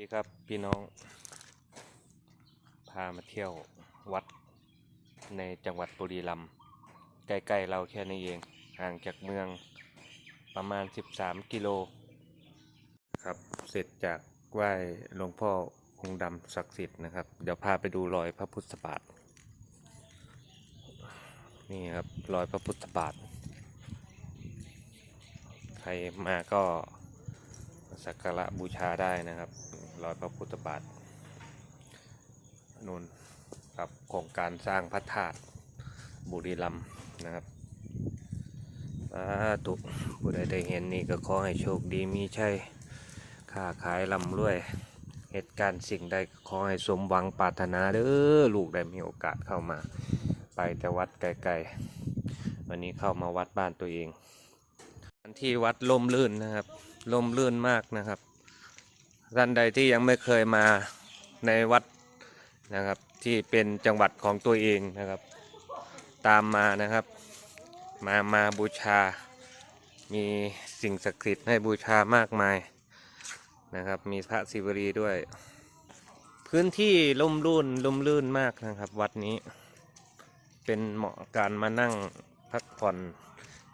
ดีครับพี่น้อง พามาเที่ยววัดในจังหวัดบุรีรัมย์ใกล้ๆเราแค่นี้เอง ห่างจากเมืองประมาณ 13 กิโล ครับเสร็จจากไหว้หลวงพ่อองค์ดำศักดิ์สิทธิ์นะครับ เดี๋ยวพาไปดูรอยพระพุทธบาท นี่ครับรอยพระพุทธบาท ใครมาก็ สักการะบูชาได้นะครับรอยพระพุทธบาทนูนกับโครงการสร้างพระธาตุบุรีรัมย์นะครับสาธุผู้ใดได้เห็นนี่ก็ขอให้โชคดีมีชัยค้าขายลำรวยเหตุการณ์สิ่งใดขอให้สมหวังปรารถนาเด้อลูกได้มีโอกาสเข้ามา ไปแต่วัดไกลๆ วันนี้เข้ามาวัดบ้านตัวเอง ที่วัดลมลื่นนะครับลมลื่นมากนะครับ ท่านใดที่ยังไม่เคยมาในวัดนะครับ ที่เป็นจังหวัดของตัวเองนะครับ ตามมานะครับ มามาบูชา มีสิ่งศักดิ์สิทธิ์ให้บูชามากมายนะครับ มีพระศิวลีด้วย พื้นที่ลมลื่นลมลื่นมากนะครับ วัดนี้เป็นเหมาะการมานั่งพักผ่อน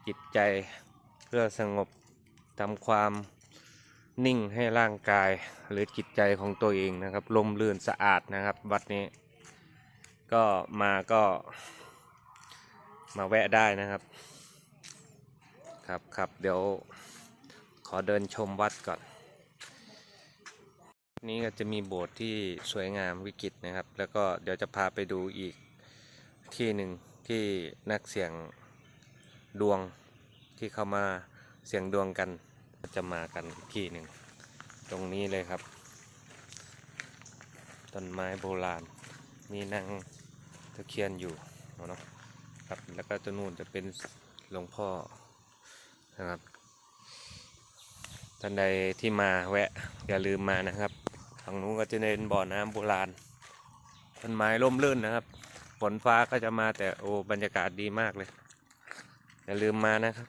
จิตใจ พื่อสงบทำความนิ่งให้ร่างกายหรือจิตใจของตัวเองนะครับลมลื่นสะอาดนะครับ วัดนี้ ก็มาก็มาแวะได้นะครับ ครับครับเดี๋ยวขอเดินชมวัดก่อน นี้ก็จะมีโบสถ์ที่สวยงามวิจิตนะครับ แล้วก็เดี๋ยวจะพาไปดูอีกที่หนึ่งที่นักเสี่ยงดวง ที่เขามาเสี่ยงดวงกันจะมากันที่หนึ่ง ตรงนี้เลยครับต้นไม้โบราณ มีนางตะเคียนอยู่เนาะครับแล้วก็ตัวนู้นจะเป็นหลวงพ่อนะครับท่านใดที่มาแวะอย่าลืมมานะครับทางนู้นก็จะเป็นบ่อน้ำโบราณต้นไม้ร่มรื่นนะครับฝนฟ้าก็จะมาแต่โอ้บรรยากาศดีมากเลย อย่าลืมมานะครับ